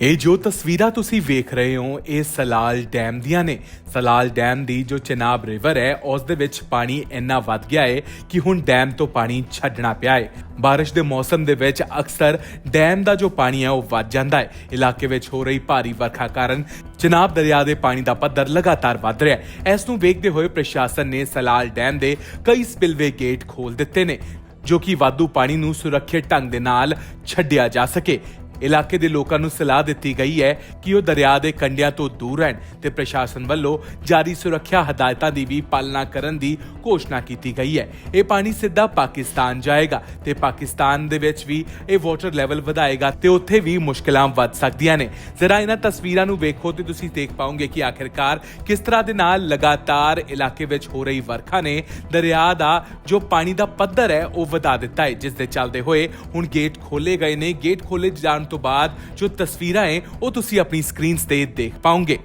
ਇਹ ਜੋ ਤਸਵੀਰਾਂ ਤੁਸੀਂ ਵੇਖ ਰਹੇ ਹੋ, ਇਹ ਸਲਾਲ ਡੈਮ ਦੀਆਂ ਨੇ। ਸਲਾਲ ਡੈਮ ਦੀ ਜੋ ਚਨਾਬ ਰਿਵਰ ਹੈ, ਉਸ ਦੇ ਵਿੱਚ ਪਾਣੀ ਇੰਨਾ ਵੱਧ ਗਿਆ ਹੈ ਕਿ ਹੁਣ ਡੈਮ ਤੋਂ ਪਾਣੀ ਛੱਡਣਾ ਪਿਆ ਹੈ ਬਾਰਿਸ਼ ਦੇ ਮੌਸਮ ਦੇ ਵਿੱਚ ਅਕਸਰ ਡੈਮ ਦਾ ਜੋ ਪਾਣੀ ਹੈ, ਉਹ ਵੱਧ ਜਾਂਦਾ ਹੈ ਇਲਾਕੇ ਵਿੱਚ ਹੋ ਰਹੀ ਭਾਰੀ ਵਰਖਾ ਕਾਰਨ ਚਨਾਬ ਦਰਿਆ ਦੇ ਪਾਣੀ ਦਾ ਪੱਧਰ ਲਗਾਤਾਰ ਵੱਧ ਰਿਹਾ ਹੈ ਇਸ ਨੂੰ ਵੇਖਦੇ ਹੋਏ ਪ੍ਰਸ਼ਾਸਨ ਨੇ ਸਲਾਲ ਡੈਮ ਦੇ ਕਈ ਸਪਿਲਵੇ ਗੇਟ ਖੋਲ ਦਿੱਤੇ ਨੇ, ਜੋ ਕਿ ਵਾਧੂ ਪਾਣੀ ਨੂੰ ਸੁਰੱਖਿਅਤ ਢੰਗ ਦੇ ਨਾਲ ਛੱਡਿਆ ਜਾ ਸਕੇ। ਇਲਾਕੇ ਦੇ ਲੋਕਾਂ ਨੂੰ ਸਲਾਹ ਦਿੱਤੀ ਗਈ ਹੈ ਕਿ ਉਹ ਦਰਿਆ ਦੇ ਕੰਢਿਆਂ ਤੋਂ ਦੂਰ ਰਹਿਣ ਤੇ ਪ੍ਰਸ਼ਾਸਨ ਵੱਲੋਂ ਜਾਰੀ ਸੁਰੱਖਿਆ ਹਦਾਇਤਾਂ ਦੀ ਵੀ ਪਾਲਣਾ ਕਰਨ ਦੀ ਘੋਸ਼ਣਾ ਕੀਤੀ ਗਈ ਹੈ। ਇਹ ਪਾਣੀ ਸਿੱਧਾ ਪਾਕਿਸਤਾਨ ਜਾਏਗਾ ਤੇ ਪਾਕਿਸਤਾਨ ਦੇ ਵਿੱਚ ਵੀ ਇਹ ਵਾਟਰ ਲੈਵਲ ਵਧਾਏਗਾ ਤੇ ਉੱਥੇ ਵੀ ਮੁਸ਼ਕਲਾਂ ਵੱਧ ਸਕਦੀਆਂ ਨੇ। ਜ਼ਰਾ ਇਹਨਾਂ ਤਸਵੀਰਾਂ ਨੂੰ ਵੇਖੋ ਤੇ ਤੁਸੀਂ ਦੇਖ ਪਾਓਗੇ ਕਿ ਆਖਿਰਕਾਰ ਕਿਸ ਤਰ੍ਹਾਂ ਦੇ ਨਾਲ ਲਗਾਤਾਰ ਇਲਾਕੇ ਵਿੱਚ ਹੋ ਰਹੀ ਵਰਖਾ ਨੇ ਦਰਿਆ ਦਾ ਜੋ ਪਾਣੀ ਦਾ ਪੱਧਰ ਹੈ, ਉਹ ਵਧਾ ਦਿੱਤਾ ਹੈ। ਜਿਸ ਦੇ ਚੱਲਦੇ ਹੋਏ ਹੁਣ ਗੇਟ ਖੋਲੇ ਗਏ ਨੇ। ਗੇਟ ਖੋਲੇ ਜਾਣ ਤੋਂ ਬਾਅਦ ਜੋ ਤਸਵੀਰਾਂ ਹੈ ਉਹ ਤੁਸੀਂ ਆਪਣੀ ਸਕਰੀਨਸ ਤੇ ਦੇਖ ਪਾਓਗੇ।